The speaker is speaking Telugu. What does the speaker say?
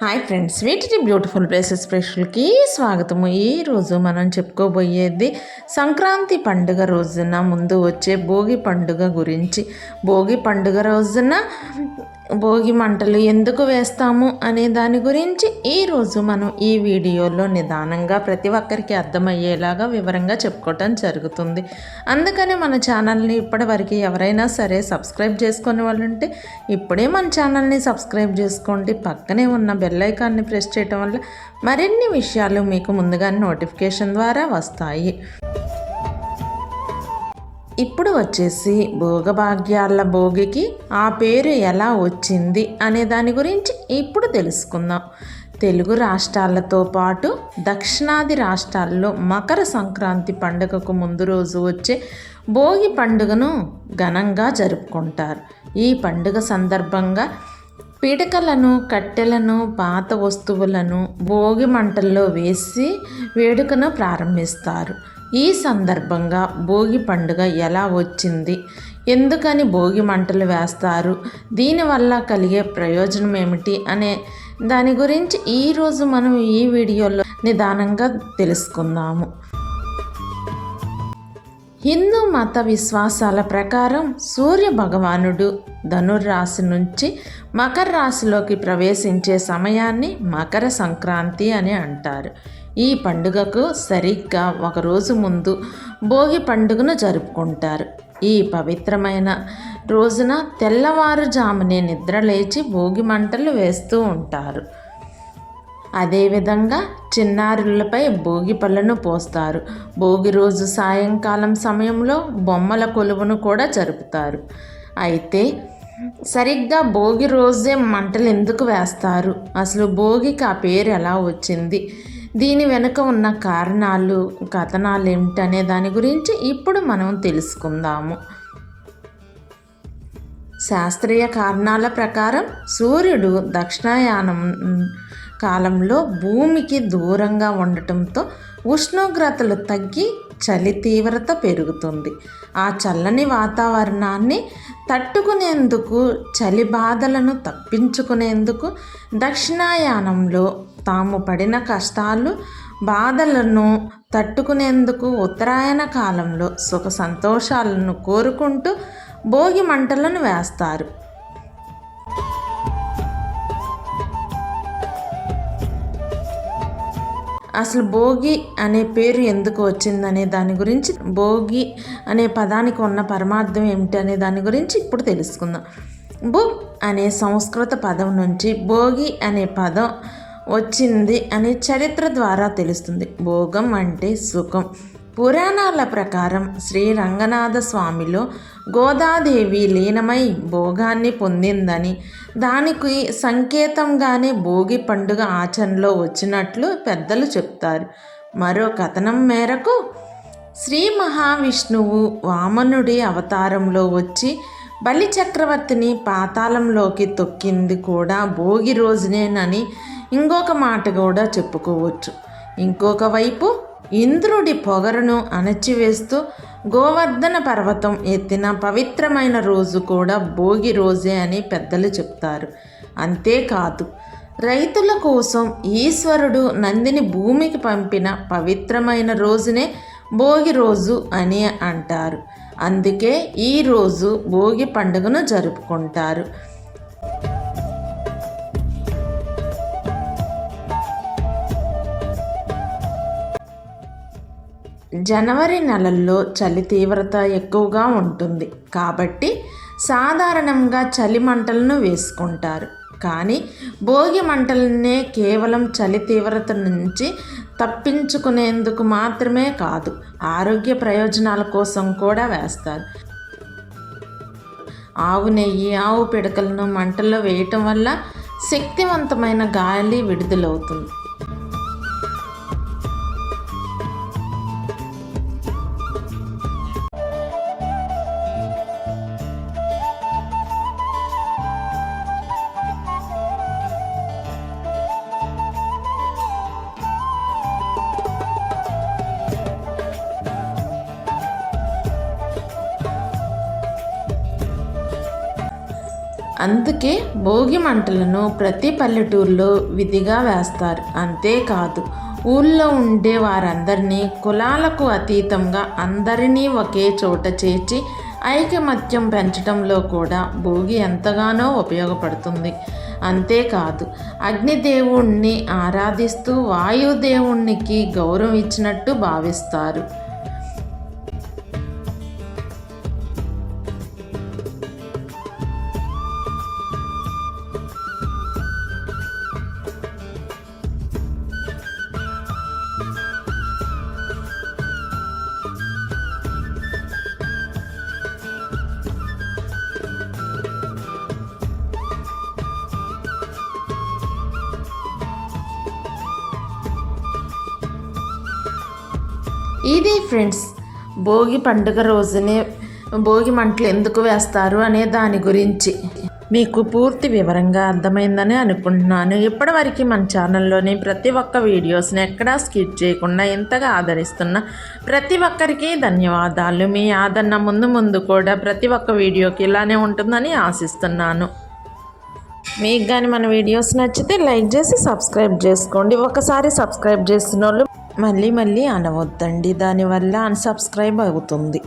హాయ్ ఫ్రెండ్స్ వీటి బ్యూటిఫుల్ ప్లేసెస్ స్పెషల్కి స్వాగతము. ఈరోజు మనం చెప్పుకోబోయేది సంక్రాంతి పండుగ రోజున ముందు వచ్చే భోగి పండుగ గురించి. భోగి పండుగ రోజున భోగి మంటలు ఎందుకు వేస్తాము అనే దాని గురించి ఈరోజు మనం ఈ వీడియోలో నిదానంగా ప్రతి ఒక్కరికి అర్థమయ్యేలాగా వివరంగా చెప్పుకోవటం జరుగుతుంది. అందుకని మన ఛానల్ని ఇప్పటివరకు ఎవరైనా సరే సబ్స్క్రైబ్ చేసుకునే వాళ్ళు ఉంటే ఇప్పుడే మన ఛానల్ని సబ్స్క్రైబ్ చేసుకోండి. పక్కనే ఉన్న బెల్ ఐకాన్ని ప్రెస్ చేయటం వల్ల మరిన్ని విషయాలు మీకు ముందుగానే నోటిఫికేషన్ ద్వారా వస్తాయి. ఇప్పుడు వచ్చేసి భోగభాగ్యాల భోగికి ఆ పేరు ఎలా వచ్చింది అనే దాని గురించి ఇప్పుడు తెలుసుకుందాం. తెలుగు రాష్ట్రాలతో పాటు దక్షిణాది రాష్ట్రాల్లో మకర సంక్రాంతి పండుగకు ముందు రోజు వచ్చే భోగి పండుగను ఘనంగా జరుపుకుంటారు. ఈ పండుగ సందర్భంగా పిడకలను కట్టెలను పాత వస్తువులను భోగి మంటల్లో వేసి వేడుకను ప్రారంభిస్తారు. ఈ సందర్భంగా భోగి పండుగ ఎలా వచ్చింది? ఎందుకని భోగి మంటలు వేస్తారు? దీనివల్ల కలిగే ప్రయోజనం ఏమిటి? అనే దాని గురించి ఈరోజు మనం ఈ వీడియోలో నిదానంగా తెలుసుకుందాము. హిందూ మత విశ్వాసాల ప్రకారం సూర్య భగవానుడు ధనుర్రాశి నుంచి మకర రాశిలోకి ప్రవేశించే సమయాన్ని మకర సంక్రాంతి అని అంటారు. ఈ పండుగకు సరిగ్గా ఒకరోజు ముందు భోగి పండుగను జరుపుకుంటారు. ఈ పవిత్రమైన రోజున తెల్లవారుజామునే నిద్రలేచి భోగి మంటలు వేస్తూ ఉంటారు. అదేవిధంగా చిన్నారులపై భోగి పళ్ళను పోస్తారు. భోగి రోజు సాయంకాలం సమయంలో బొమ్మల కొలువును కూడా జరుపుతారు. అయితే సరిగ్గా భోగి రోజే మంటలు ఎందుకు వేస్తారు? అసలు భోగికి ఆ పేరు ఎలా వచ్చింది? దీని వెనుక ఉన్న కారణాలు కథనాలు ఏమిటనే దాని గురించి ఇప్పుడు మనం తెలుసుకుందాము. శాస్త్రీయ కారణాల ప్రకారం సూర్యుడు దక్షిణాయానం కాలంలో భూమికి దూరంగా ఉండటంతో ఉష్ణోగ్రతలు తగ్గి చలి తీవ్రత పెరుగుతుంది. ఆ చల్లని వాతావరణాన్ని తట్టుకునేందుకు చలి బాధలను తప్పించుకునేందుకు దక్షిణాయానంలో తాము పడిన కష్టాలు బాధలను తట్టుకునేందుకు ఉత్తరాయణ కాలంలో సుఖ సంతోషాలను కోరుకుంటూ భోగి మంటలను వేస్తారు. అసలు భోగి అనే పేరు ఎందుకు వచ్చిందనే దాని గురించి భోగి అనే పదానికి ఉన్న పరమార్థం ఏమిటి అనే దాని గురించి ఇప్పుడు తెలుసుకుందాం. భోగ్ అనే సంస్కృత పదం నుంచి భోగి అనే పదం వచ్చింది అనే చరిత్ర ద్వారా తెలుస్తుంది. భోగం అంటే సుఖం. పురాణాల ప్రకారం శ్రీ రంగనాథ స్వామిలో గోదాదేవి లీనమై భోగాన్ని పొందిందని దానికి సంకేతంగానే భోగి పండుగ ఆచరణలో వచ్చినట్లు పెద్దలు చెప్తారు. మరో కథనం మేరకు శ్రీ మహావిష్ణువు వామనుడి అవతారంలో వచ్చి బలి చక్రవర్తిని పాతాళంలోకి తొక్కింది కూడా భోగి రోజునేనని ఇంకొక మాట కూడా చెప్పుకోవచ్చు. ఇంకొక వైపు ఇంద్రుడి పొగరును అణచివేస్తూ గోవర్ధన పర్వతం ఎత్తిన పవిత్రమైన రోజు కూడా భోగి రోజే అని పెద్దలు చెప్తారు. అంతేకాదు రైతుల కోసం ఈశ్వరుడు నందిని భూమికి పంపిన పవిత్రమైన రోజునే భోగి రోజు అని అంటారు. అందుకే ఈరోజు భోగి పండుగను జరుపుకుంటారు. జనవరి నెలల్లో చలి తీవ్రత ఎక్కువగా ఉంటుంది. కాబట్టి సాధారణంగా చలి మంటలను వేసుకుంటారు. కానీ భోగి మంటలనే కేవలం చలి తీవ్రత నుంచి తప్పించుకునేందుకు మాత్రమే కాదు ఆరోగ్య ప్రయోజనాల కోసం కూడా వేస్తారు. ఆవు నెయ్యి ఆవు పిడకలను మంటల్లో వేయటం వల్ల శక్తివంతమైన గాలి విడుదలవుతుంది. అందుకే భోగి మంటలను ప్రతి పల్లెటూరులో విధిగా వేస్తారు. అంతేకాదు ఊళ్ళో ఉండే వారందరినీ కులాలకు అతీతంగా అందరినీ ఒకే చోట చేర్చి ఐకమత్యం పెంచడంలో కూడా భోగి ఎంతగానో ఉపయోగపడుతుంది. అంతేకాదు అగ్నిదేవుణ్ణి ఆరాధిస్తూ వాయుదేవునికి గౌరవం ఇచ్చినట్టు భావిస్తారు. ఇది ఫ్రెండ్స్ భోగి పండుగ రోజునే భోగి మంటలు ఎందుకు వేస్తారు అనే దాని గురించి. మీకు పూర్తి వివరంగా అర్థమైందని అనుకుంటున్నాను. ఇప్పటివరకు మన ఛానల్లోని ప్రతి ఒక్క వీడియోస్ని ఎక్కడా స్కిప్ చేయకుండా ఎంతగా ఆదరిస్తున్న ప్రతి ఒక్కరికి ధన్యవాదాలు. మీ ఆదరణ ముందు ముందు కూడా ప్రతి ఒక్క వీడియోకి ఇలానే ఉంటుందని ఆశిస్తున్నాను. మీకు కానీ మన వీడియోస్ నచ్చితే లైక్ చేసి సబ్స్క్రైబ్ చేసుకోండి. ఒకసారి సబ్స్క్రైబ్ చేసిన వాళ్ళు మళ్ళీ మళ్ళీ అనవద్దండి. దానివల్ల అన్సబ్స్క్రైబ్ అవుతుంది.